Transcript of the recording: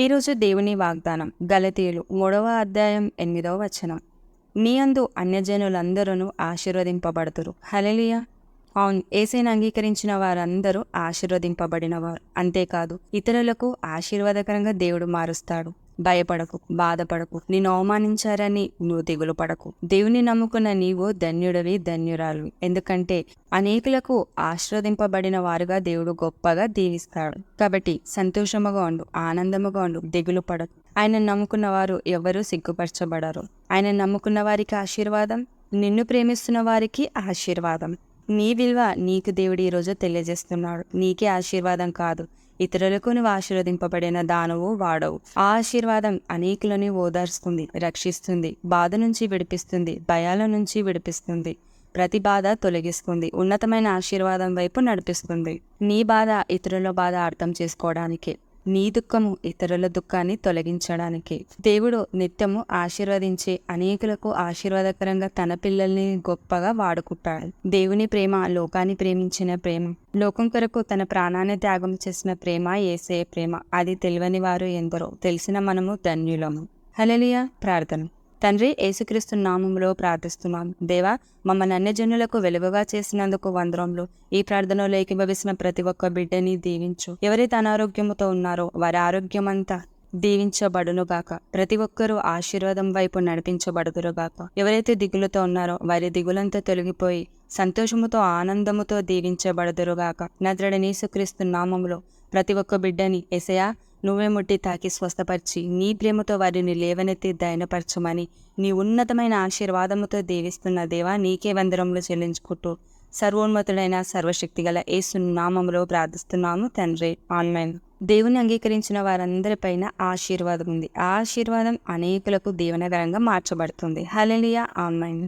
ఈరోజు దేవుని వాగ్దానం గలతీయులు మూడవ అధ్యాయం ఎనిమిదవ వచనం. నీ అందు అన్యజనులందరూ ఆశీర్వదింపబడుతురు. హలలియ అవును ఏసైని అంగీకరించిన వారందరూ ఆశీర్వదింపబడినవారు. అంతేకాదు ఇతరులకు ఆశీర్వాదకరంగా దేవుడు మారుస్తాడు. భయపడకు బాధపడకు. నిన్ను అవమానించారని నువ్వు దిగులు పడకు. దేవుని నమ్ముకున్న నీవు ధన్యుడవి ధన్యురాలు. ఎందుకంటే అనేకులకు ఆశీర్వదింపబడిన వారుగా దేవుడు గొప్పగా దీవిస్తాడు. కాబట్టి సంతోషముగా ఉండు ఆనందముగా ఉండు దిగులు పడకు. ఆయన నమ్ముకున్న వారు ఎవరూ సిగ్గుపరచబడరు. ఆయన నమ్ముకున్న వారికి ఆశీర్వాదం నిన్ను ప్రేమిస్తున్న వారికి ఆశీర్వాదం. నీ విలువ నీకు దేవుడు ఈరోజు తెలియజేస్తున్నాడు. నీకే ఆశీర్వాదం కాదు. ఇతరులకు నువ్వు ఆశీర్వదింపబడిన దానవు వాడవు. ఆ ఆశీర్వాదం అనేకులని ఓదార్స్తుంది రక్షిస్తుంది బాధ నుంచి విడిపిస్తుంది భయాల నుంచి విడిపిస్తుంది ప్రతి బాధ తొలగిస్తుంది ఉన్నతమైన ఆశీర్వాదం వైపు నడిపిస్తుంది. నీ బాధ ఇతరుల బాధ అర్థం చేసుకోవడానికి. నీ దుఃఖము ఇతరుల దుఃఖాన్ని తొలగించడానికి. దేవుడు నిత్యము ఆశీర్వదించి అనేకులకు ఆశీర్వాదకరంగా తన పిల్లల్ని గొప్పగా వాడుకుంటాడు. దేవుని ప్రేమ లోకాన్ని ప్రేమించిన ప్రేమ లోకం కొరకు తన ప్రాణాన్ని త్యాగం చేసిన ప్రేమ ఏసే ప్రేమ. అది తెలియని వారు ఎందరో. తెలిసిన మనము ధన్యులము. హలలియ ప్రార్థన. తండ్రి యేసుక్రీస్తు నామంలో ప్రార్థిస్తున్నాం. దేవా మమ్మల్ని అన్యజనులకు వెలుగుగా చేసినందుకు వందరంలో ఈ ప్రార్థనలో ఏకీభవిసిన ప్రతి ఒక్క బిడ్డని దీవించు. ఎవరైతే అనారోగ్యముతో ఉన్నారో వారి ఆరోగ్యమంతా దీవించబడునుగాక ప్రతి ఒక్కరూ ఆశీర్వాదం వైపు నడిపించబడుదురుగాక ఎవరైతే దిగులతో ఉన్నారో వారి దిగులంతా తొలగిపోయి సంతోషముతో ఆనందముతో దీవించబడుదురుగాక నద్రడ నీసుక్రీస్తు నామములో ప్రతి ఒక్క బిడ్డని ఎసయా నువ్వే ముట్టి తాకి స్వస్థపరిచి నీ ప్రేమతో వారిని లేవనెత్తి దయనపరచమని నీ ఉన్నతమైన ఆశీర్వాదముతో దేవిస్తున్న దేవా నీకే వందరంలో చెల్లించుకుంటూ సర్వోన్నతుడైన సర్వశక్తిగల యేసు నామములో ప్రార్థిస్తున్నాము తండ్రి. ఆన్లైన్ దేవుని అంగీకరించిన వారందరిపైన ఆశీర్వాదం ఉంది ఆ ఆశీర్వాదం అనేకులకు దీవనకరంగా మార్చబడుతుంది. హలలియా ఆన్లైన్